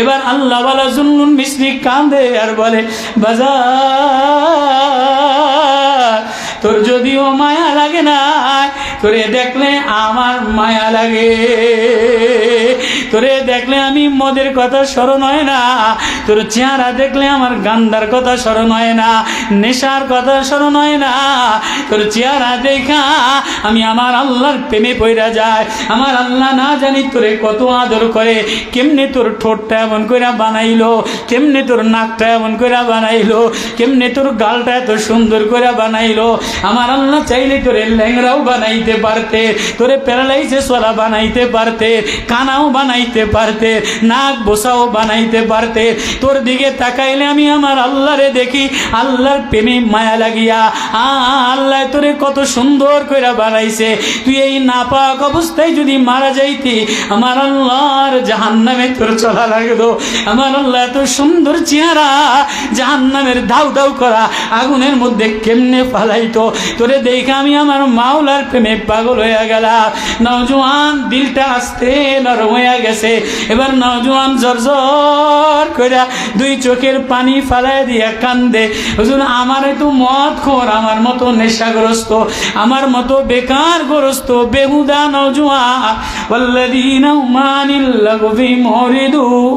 এবার আল্লাহ জুন্নুন মিশ্রি কাঁদে আর বলে বাজা তোর যদিও মায়া লাগে না তোরে দেখলে আমার মায়া লাগে। তোরে দেখলে আমি মদের কথা স্মরণ হয় না। তোর চেহারা দেখলে আমার গান্দার কথা স্মরণ হয় না। নেশার কথা স্মরণ হয় না। তোর চেহারা দেখা আমি আমার আল্লাহর প্রেমে পইরা যায় আমার আল্লাহ না জানি তোরে কত আদর করে। কেমনে তোর ঠোঁটটা এমন করে বানাইলো? কেমনে তোর নাকটা এমন করে বানাইলো? কেমনে তোর গালটা এত সুন্দর করে বানাইলো? আমার আল্লাহ চাইলে তোরে ল্যাংরাও বানাইতে পারতে, তোরে প্যারালাইসিস বানাইতে পারতে, কানাও বানাইতে পারতে, নাক বসাও বানাইতে পারতে। তোর দিকে তাকাইলে আমি আমার আল্লাহরে দেখি, আল্লাহর প্রেমে মায়া লাগিয়া, আ আল্লাহ তোরে কত সুন্দর করে বানাইছে। তুই এই নাপাক অবস্থায় যদি মারা যাইতি, আমার আল্লাহর জাহান্নামে তোর চলা লাগতো আমার আল্লাহ এত সুন্দর চেহারা জাহান্নামের ধাউ ধাউ করা আগুনের মধ্যে কেমনে ফালাইতো? তোরে দেখে আমি আমার মাওলার প্রেমে পাগল হয়ে গেলাম। নজওয়ান দিলটা আসতে নরম হয়ে গেছে এবার নজওয়ান জর্জর কইরা দুই চোখের পানি ফালাই দিয়া কান্দে হুজুর আমার তো মদ খোর আমার মতো নেশাগ্রস্ত আমার মতো বেকার গ্রস্ত বেহুদা নজওয়ান والذين هم عن اللغو معرضون